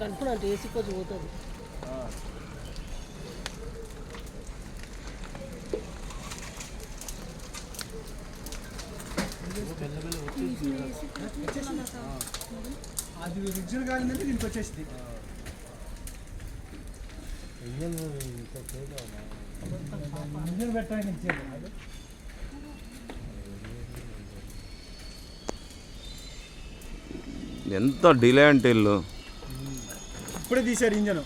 దీనికి అనుకున్నా అంటే ఏసీ కోచ్ పోతుంది అది రిజ్జులు కాలిందంటే దీనికి వచ్చేసింది. ఇంజన్ పెట్టడానికి ఇచ్చేది ఎంత డిలే అంటే ఇల్లు ఇప్పుడే తీశారు ఇంజన్.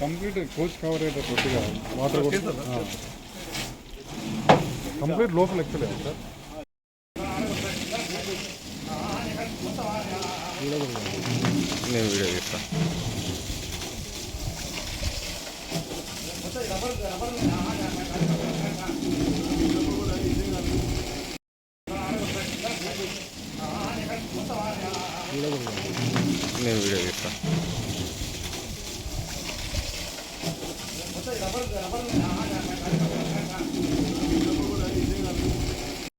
కంప్లీట్ కోచ్ కవర్ అయితే కొద్దిగా వాటర్ కంప్లీట్ లోపల ఎక్కలేదు సార్ నేను వీడియో తీస్తా. నేను వీడియో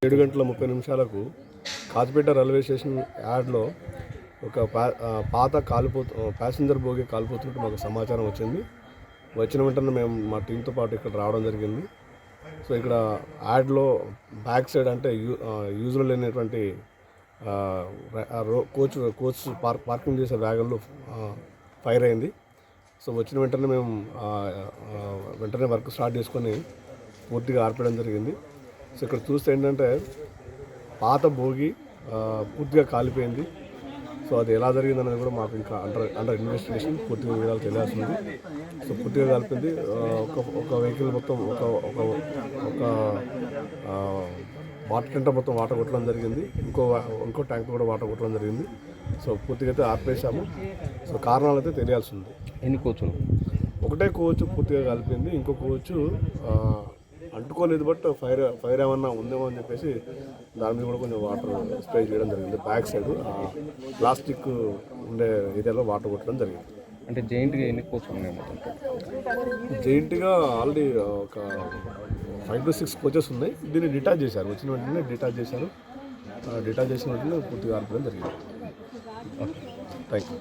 ఏడు గంటల ముప్పై నిమిషాలకు కాచిపేట రైల్వే స్టేషన్ యార్డ్లో ఒక పాత కాలిపోతు ప్యాసింజర్ బోగి కాలిపోతున్నట్టు మాకు సమాచారం వచ్చింది. వచ్చిన వెంటనే మేము మా టీంతో పాటు ఇక్కడ రావడం జరిగింది. సో ఇక్కడ యాడ్లో బ్యాక్ సైడ్ అంటే యూ యూజువల్ లేనటువంటి కోచ్ కోచ్ పార్క్ పార్కింగ్ చేసే వ్యాగన్లో ఫైర్ అయింది. సో వచ్చిన వెంటనే మేము వెంటనే వర్క్ స్టార్ట్ చేసుకొని పూర్తిగా ఆర్పడం జరిగింది. సో ఇక్కడ చూస్తే ఏంటంటే పాత భోగి పూర్తిగా కాలిపోయింది. సో అది ఎలా జరిగింది అనేది కూడా మాకు ఇంకా అండర్ అండర్ ఇన్వెస్టిగేషన్ పూర్తిగా వివరాలు తెలియాల్సింది సో పూర్తిగా కాలిపోయింది. ఆ, ఒక ఒక వెహికల్ మొత్తం ఒక ఒక ఒక వాటర్ టెంటర్ మొత్తం వాటర్ కొట్టడం జరిగింది. ఇంకో ఇంకో ట్యాంక్ కూడా వాటర్ కొట్టడం జరిగింది. సో పూర్తిగా అయితే ఆర్పేసాము సో కారణాలు అయితే తెలియాల్సి ఉంది. ఎన్ని కోచులు ఒకటే కోచ్ పూర్తిగా కలిపింది ఇంకో కోచ్ ఆ, అంటుకోలేదు బట్ ఫైర్ ఫైర్ ఏమన్నా ఉందేమో అని చెప్పేసి దాని మీద కూడా కొంచెం వాటర్ స్ప్రే చేయడం జరిగింది. బ్యాక్ సైడ్ ప్లాస్టిక్ ఉండే ఏరియాలో వాటర్ కొట్టడం జరిగింది. అంటే జైంట్గా ఎన్ని కోచులు ఉన్నాయి జైంట్గా ఆల్రెడీ ఒక ఫైవ్ టు సిక్స్ కోచెస్ ఉన్నాయి. దీన్ని డిటాచ్ చేశారు. వచ్చిన వెంటనే డిటాచ్ చేశారు. డిటాచ్ చేసిన వెంటనే పూర్తిగా ఆర్పడం జరిగింది. Thank you